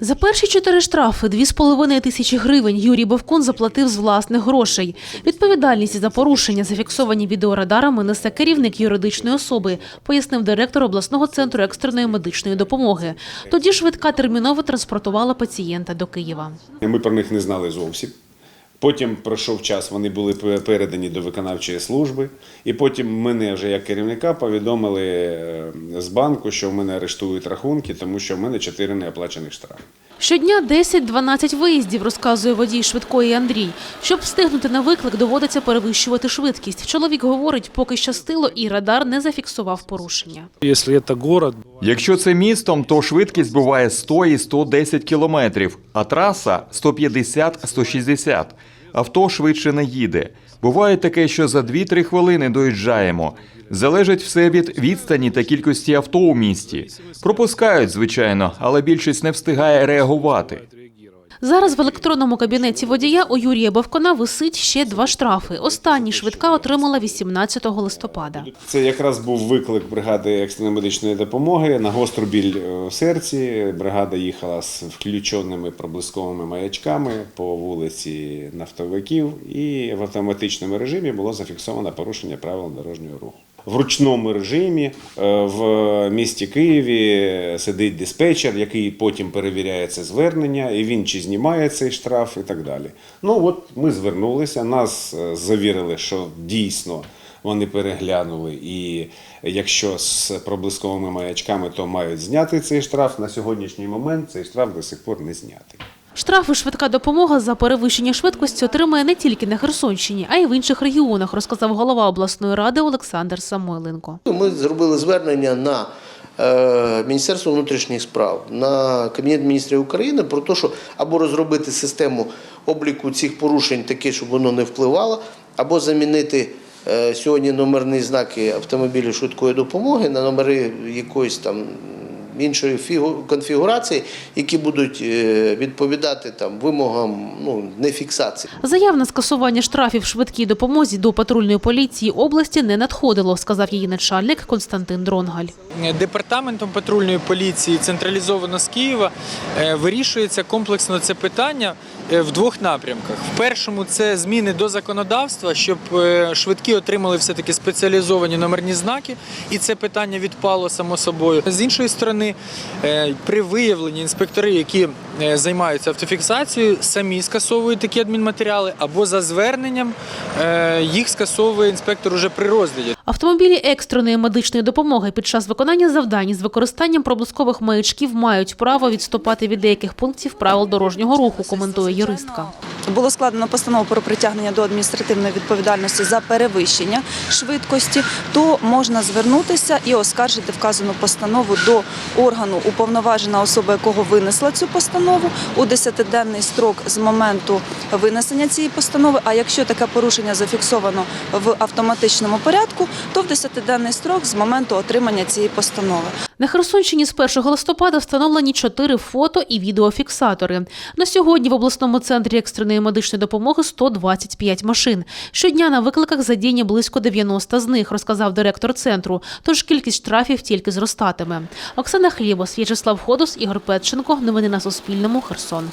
За перші чотири штрафи 2,5 тисячі гривень Юрій Бовкун заплатив з власних грошей. Відповідальність за порушення, зафіксовані відеорадарами, несе керівник юридичної особи, пояснив директор обласного центру екстреної медичної допомоги. Тоді швидка терміново транспортувала пацієнта до Києва. Ми про них не знали зовсім. Потім пройшов час, вони були передані до виконавчої служби, і потім мене вже як керівника повідомили е, з банку, що в мене арештують рахунки, тому що в мене чотири неоплачених штрафи. Щодня 10-12 виїздів, розказує водій швидкої Андрій. Щоб встигнути на виклик, доводиться перевищувати швидкість. Чоловік говорить, поки щастило, і радар не зафіксував порушення. Если это город, Якщо це містом, то швидкість буває 100 і 110 кілометрів, а траса 150-160. Авто швидше не їде. Буває таке, що за 2-3 хвилини доїжджаємо. Залежить все від відстані та кількості авто у місті. Пропускають, звичайно, але більшість не встигає реагувати. Зараз в електронному кабінеті водія у Юрія Бавкона висить ще два штрафи. Останній швидка отримала 18 листопада. Це якраз був виклик бригади екстреної медичної допомоги на гостру біль е, в серці. Бригада їхала з включеними проблисковими маячками по вулиці нафтовиків, і в автоматичному режимі було зафіксовано порушення правил дорожнього руху. В ручному режимі е, в місті Києві сидить диспетчер, який потім перевіряє це звернення, і він чи знімає цей штраф і так далі. Ну от ми звернулися, нас е, завірили, що дійсно вони переглянули, і якщо з проблисковими маячками, то мають зняти цей штраф. На сьогоднішній момент цей штраф до сих пор не знятий. Штрафи швидка допомога за перевищення швидкості отримає не тільки на Херсонщині, а й в інших регіонах, розказав голова обласної ради Олександр Самойленко. Ми зробили звернення на е, Міністерство внутрішніх справ, на Кабінет міністрів України про те, що або розробити систему обліку цих порушень таке, щоб воно не впливало, або замінити е, сьогодні номерні знаки автомобілів швидкої допомоги на номери якоїсь там іншої фігу- конфігурації, які будуть е, відповідати там вимогам ну, не фіксації. Заяв на скасування штрафів швидкій допомозі до патрульної поліції області не надходило, сказав її начальник Константин Дронгаль. Департаментом патрульної поліції централізовано з Києва е, вирішується комплексно це питання в двох напрямках. В першому це зміни до законодавства, щоб е, швидкі отримали все-таки спеціалізовані номерні знаки, і це питання відпало само собою. З іншої сторони, е, при виявленні інспектори, які е, займаються автофіксацією, самі скасовують такі адмінматеріали або за зверненням е, їх скасовує інспектор уже при розгляді. Автомобілі екстреної медичної допомоги під час виконання завдань з використанням проблискових маячків мають право відступати від деяких пунктів правил дорожнього руху, коментує юристка. Було складено постанову про притягнення до адміністративної відповідальності за перевищення швидкості, то можна звернутися і оскаржити вказану постанову до органу, уповноважена особа якого винесла цю постанову у 10-денний строк з моменту винесення цієї постанови. А якщо таке порушення зафіксовано в автоматичному порядку, то в 10-денний строк з моменту отримання цієї постанови. На Херсонщині з 1 листопада встановлені чотири фото і відеофіксатори. На сьогодні в обласному центрі екстреної медичної допомоги 125 машин. Щодня на викликах задіяні близько 90 з них, розказав директор центру. Тож кількість штрафів тільки зростатиме. Оксана Хлібос, В'ячеслав Ходос, Ігор Петченко. Новини на Суспільному. Херсон.